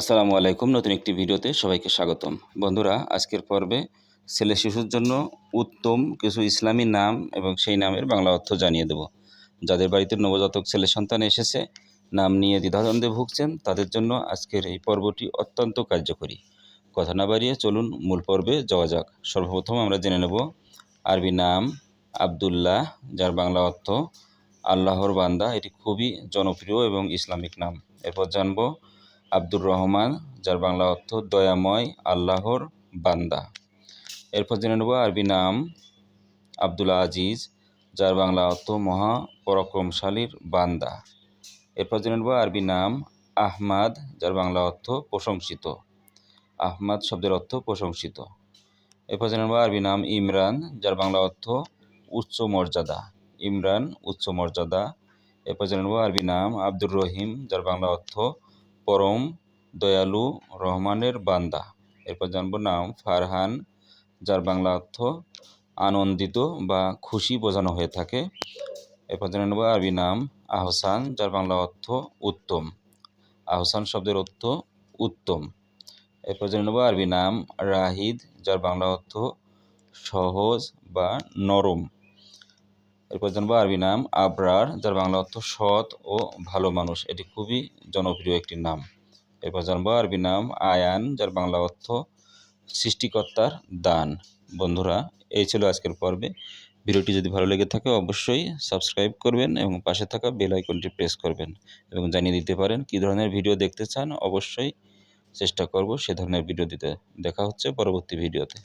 আসসালামু আলাইকুম, নতুন একটি ভিডিওতে সবাইকে স্বাগতম। বন্ধুরা, আজকের পর্বে ছেলে শিশুর জন্য উত্তম কিছু ইসলামী নাম এবং সেই নামের বাংলা অর্থ জানিয়ে দেব। যাদের বাড়িতে নবজাতক ছেলে সন্তান এসেছে, নাম নিয়ে দ্বিধাদ্বন্দ্বে ভুগছেন, তাদের জন্য আজকের এই পর্বটি অত্যন্ত কার্যকরী। কথা না বাড়িয়ে চলুন মূল পর্বে যাওয়া যাক। সর্বপ্রথম আমরা জেনে নেব আরবি নাম আবদুল্লাহ, যার বাংলা অর্থ আল্লাহর বান্দা। এটি খুবই জনপ্রিয় এবং ইসলামিক নাম। এরপর জানব আব্দুর রহমান, যার বাংলা অর্থ দয়াময় আল্লাহর বান্দা। এরপর জেনে নেব আরবি নাম আব্দুল আজিজ, যার বাংলা অর্থ মহা পরাক্রমশালীর বান্দা। এরপর জেনে নেব আরবি নাম আহমাদ, যার বাংলা অর্থ প্রশংসিত। আহমাদ শব্দের অর্থ প্রশংসিত। এরপর জেনে নেব আরবি নাম ইমরান, যার বাংলা অর্থ উচ্চ মর্যাদা। ইমরান, উচ্চ মর্যাদা। এরপর জেনে নেব আরবি নাম আব্দুর রহিম, যার বাংলা অর্থ পরম দয়ালু রহমানের বান্দা। এরপর জানব নাম ফারহান, যার বাংলা অর্থ আনন্দিত বা খুশি বোঝানো হয়ে থাকে। এরপর জেনে নেব আরবি নাম আহসান, যার বাংলা অর্থ উত্তম। আহসান শব্দের অর্থ উত্তম। এরপর জেনে নেব আরবি নাম রাহিদ, যার বাংলা অর্থ সহজ বা নরম। এরপর জানব আরবি নাম, আবরার, যার বাংলা অর্থ সৎ ও ভালো মানুষ। এটি খুবই জনপ্রিয় একটি নাম। এরপর জানব আরবি নাম, আয়ান, যার বাংলা অর্থ সৃষ্টিকর্তার দান। বন্ধুরা, এই ছিল আজকের পর্বে। ভিডিওটি যদি ভালো লেগে থাকে, অবশ্যই সাবস্ক্রাইব করবেন এবং পাশে থাকা বেল আইকনটি প্রেস করবেন এবং জানিয়ে দিতে পারেন কী ধরনের ভিডিও দেখতে চান। অবশ্যই চেষ্টা করব সে ধরনের ভিডিও দিতে। দেখা হচ্ছে পরবর্তী ভিডিওতে।